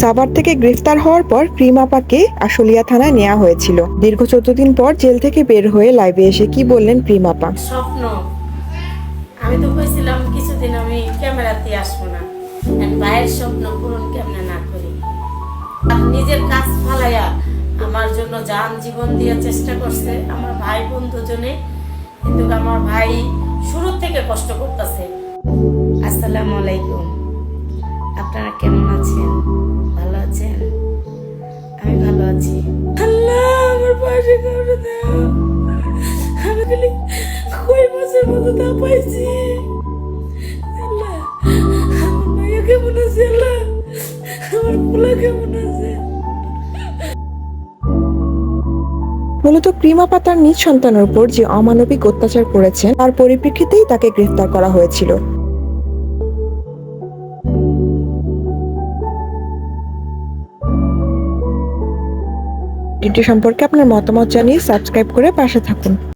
সাভার থেকে গ্রেফতার হওয়ার পর প্রিমাপাকে আশুলিয়া থানায় নেওয়া হয়েছিল। দীর্ঘ চোদ্দ দিন পর জেল থেকে বের হয়ে লাইভে এসে কি বললেন প্রিমাপা স্বপ্ন। আমি তো কইছিলাম, কিছুদিন আমি ক্যামেরাতে আসব না। ভাইয়ের স্বপ্ন পূরণ কেমনে না করি? নিজের কাজ ফালাইয়া আমার জন্য যান জীবন দিয়ে চেষ্টা করছে আমার ভাই বোন দুজনে কিন্তু আমার ভাই শুরু থেকে কষ্ট করতেছে। আসসালামু আলাইকুম। আপনারা কেমন আমি ভালো আছি। আল্লাহ, আমার পাশে আমি খালি কই মতো তা পাইছি। আল্লাহ, আমার মাইয়া কেমন আছে, আল্লাহ? আমার পোলা কেমন আছে? মূলত ক্রিমা পাতার নিজ সন্তানের উপর যে অমানবিক অত্যাচার করেছেন, তার পরিপ্রেক্ষিতেই তাকে গ্রেফতার করা হয়েছিল। ভিডিওটি সম্পর্কে আপনার মতামত জানিয়ে সাবস্ক্রাইব করে পাশে থাকুন।